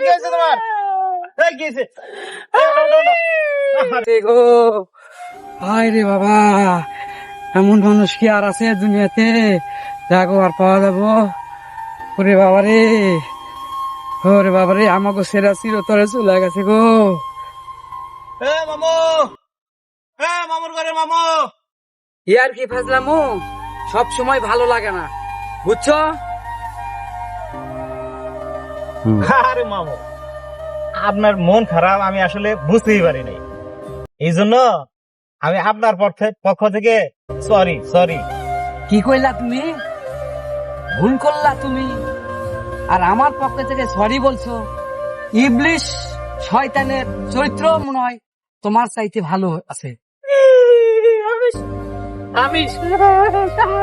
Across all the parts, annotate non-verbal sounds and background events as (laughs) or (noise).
কি হয়েছে তোমার। কি হয়েছে গো। হায় রে বাবা। এমন মানুষ কি আর আছে দুনিয়াতে? যাগো আর পাওয়া যাব। ওরে বাবা রে। ওরে বাবা রে আমাকে সেরা চিরতরে চলে গেছে গো। এ মামু। এ মামুর ঘরে মামু। ইয়ার কি ফাজলামু? সব সময় ভালো লাগে না। বুঝছ? আরে মামু আপনার মন খারাপ আমি আসলে বুঝতেই পারি নাই এই জন্য আমি আপনার পক্ষে- পক্ষ থেকে সরি সরি কি কইলা তুমি? ভুল করলা তুমি। আর আমার পক্ষ থেকে সরি বলছো। ইবলিশ শয়তানের চরিত্র মনে হয় তোমার চাইতে ভালো আছে। আমি কেন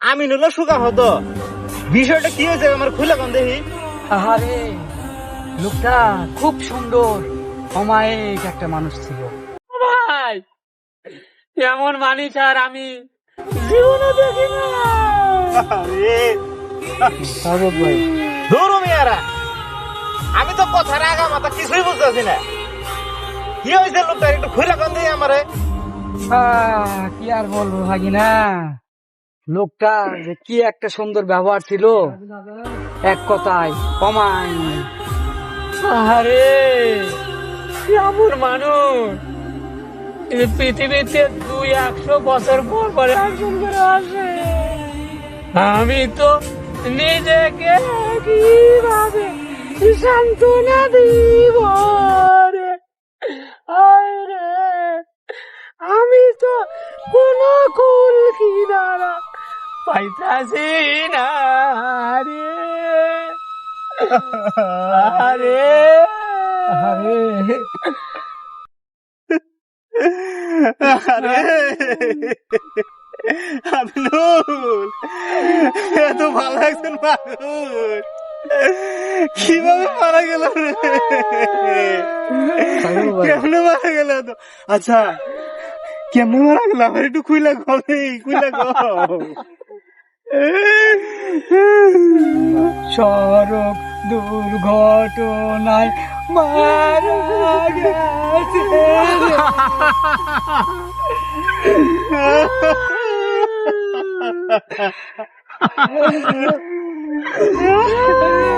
আমি নিল সুখা হতো। বিষয়টা কি হয়েছে আমার খুলে কন দেখি। আরে লোকটা খুব সুন্দর অমায়িক একটা মানুষ ছিল। ভাই এমন মানুষ আর আমি জীবনে দেখি না। আরে ভাই। ধরো মিয়ারা আমি তো কথার আগা মাথা কিছুই বুঝতেছি না। কি হয়েছে লোকটা? একটু খুলে কন দেখি আমারে। আহ, কি আর বলব ভাগিনা? লোকটা যে কি একটা সুন্দর ব্যবহার ছিল। এক কথায় কমাই আরে এমন মানুষ। পৃথিবীতে দুই একশো বছর পর পরে একজন করে আসে। আমি তো নিজেকে কীভাবে সান্ত্বনা দিব রে? আমি তো কোন কুল কিনারা পাইতাছি না রে আরে। আরে। আরে। আব্দুল এত ভালো একজন মানুষ। কীভাবে মারা গেল রে? কেমনে মারা গেল তো আচ্ছা কেমনে মারা গেল? আমার একটু খুইলা গলে খুইলা গ সড়ক দুর্ঘটনায় মারা গেছে।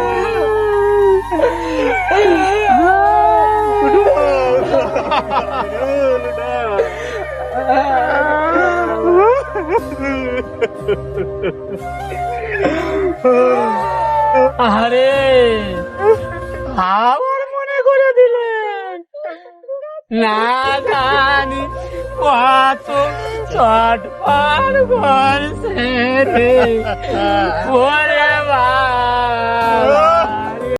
(laughs) আরে আবার মনে করে দিলে। না জানি কত চট পার করছে রে। ওরে